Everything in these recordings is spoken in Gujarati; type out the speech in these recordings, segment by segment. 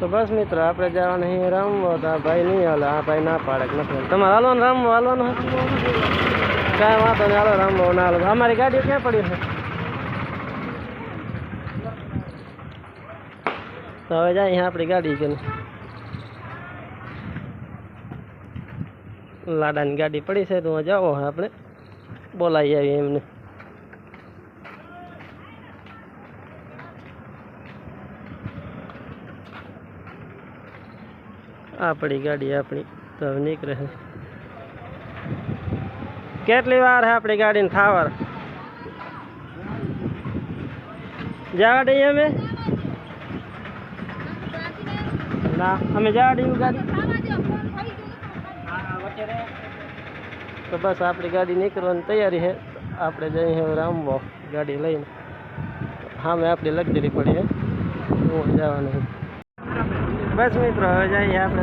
તો બસ મિત્રો, આપણે જવાનું અહીં રમવો. તો આ ભાઈ નહીં હાલો, આ ભાઈ ના પાડે નથી તમારે હાલો ને રમવો, હાલો ને. કાંઈ વાંધો નહીં, હાલો, રમવો ના હાલો. અમારી ગાડી ક્યાં પડી છે? તો હવે જાય અહીંયા આપણી ગાડી કે લાડાની ગાડી પડી છે, તો જાઓ આપણે બોલાવી આવીએ એમને. આપણી ગાડી આપણી તો હવે નીકળે કેટલી વાર છે આપણી ગાડીને થાવર? જવા દઈએ અમે? ના, અમે જવા દઈએ ગાડી? તો બસ આપણી ગાડી નીકળવાની તૈયારી છે આપણે જઈએ રામવો ગાડી લઈને. સામે આપણી લગજરી પડી હું. જવાનું બસ મિત્રો હવે જઈએ આપણે.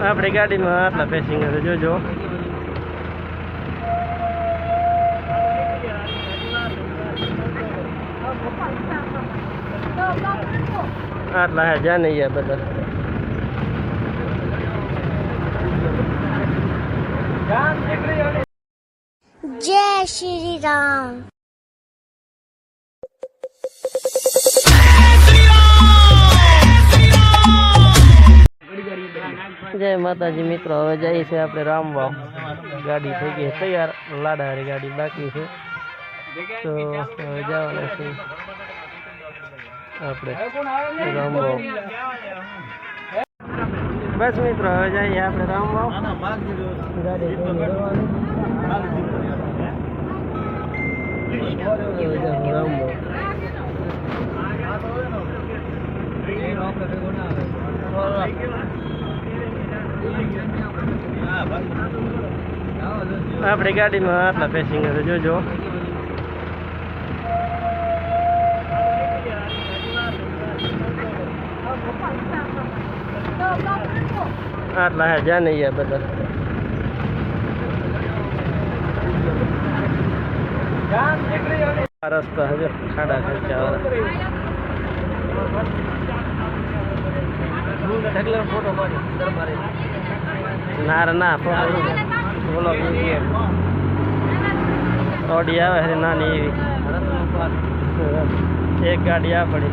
આપણી ગાડીમાં આટલા પેસેન્જર જોજો. આટલા હે જા નહીં ગયા બધા जय श्री राम જય માતાજી મિત્રો હવે જઈએ છે આપણે રામવાવ ગાડી થઈ ગઈ છે તૈયાર લાડાવાળી ગાડી બાકી છે તો હવે જવાના છે આપણે. રામ બસ મિત્રો હવે જઈએ આપણે રામ. હવે આપણી ગાડીમાં આટલા પેસેન્જર જોજો. આટલા હજાર નહીં ગયા બધા. રસ્તો હવે ખાડા ખર્ચા ના ના બોલો ઓડી આવે છે નાની એવી. એક ગાડી આ પડી.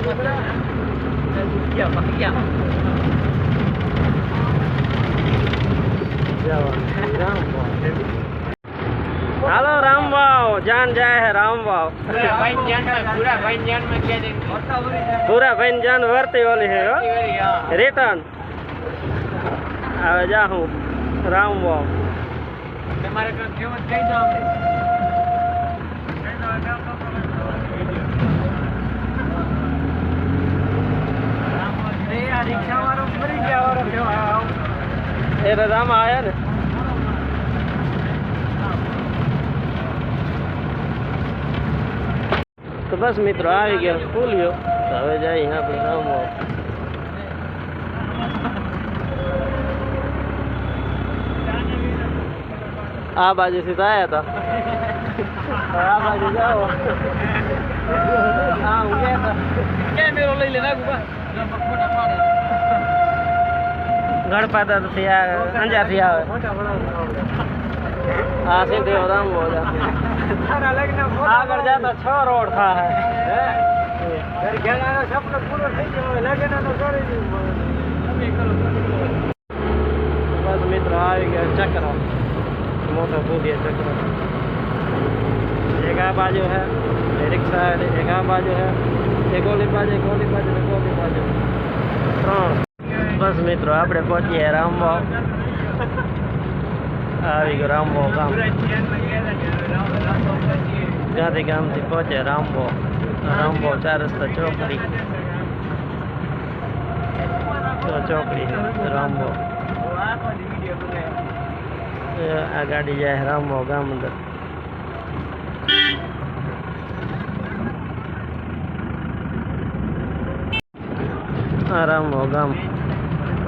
આ છે ગળપાદર હો. ગળપાદર ગામ મોટો હવે ચાલ હું કુલિયામાં ભાઈ ભાગી ગયું હાલો રામવાવ જાન જાય હે રામવાવ પૂરા ભાઈ જાન વર્તી ઓલી છે રિટર્ન હવે જા હું રામવાવ એ તો રામા આયા ને તો બસ મિત્રો, આવી ગયા ફૂલ્યો તો હવે જાય આપણે રામો આ બાજુથી તો આવ્યા હતા આ બાજુ જાઓ. ગયા કેમેરો લઈ લે ગણપાદર થી અંજાર થી આવે હા સીધે રામ આગળ જતા છ રોડ થાય સપનો પૂરો થઈ ગયો લગ્ન કરી દીધું ચક્ર મોટો ભૂલિયો ચક્ર એક આ બાજુ હે એ રિક્ષા હે એક આ બાજુ હે એક ઓલી બાજુ એક ઓલી બાજુ એક ઓલી બાજુ ત્રણ બસ મિત્રો આપણે પહોંચીએ રામવાવ આવી ગયો રામવાવ ગામ ગાંધી ગામથી પહોંચે રામવાવ રામવાવ ચાર રસ્તા ચોકડી તો ચોકડી રામવાવ એ આ ગાડી જાય રામવાવ ગામ અંદર આ રામવાવ ગામ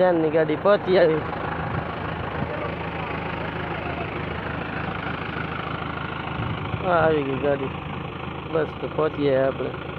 જાનની ગાડી પહોંચી આવી આવી ગઈ ગાડી બસ તો પહોંચીએ આપણે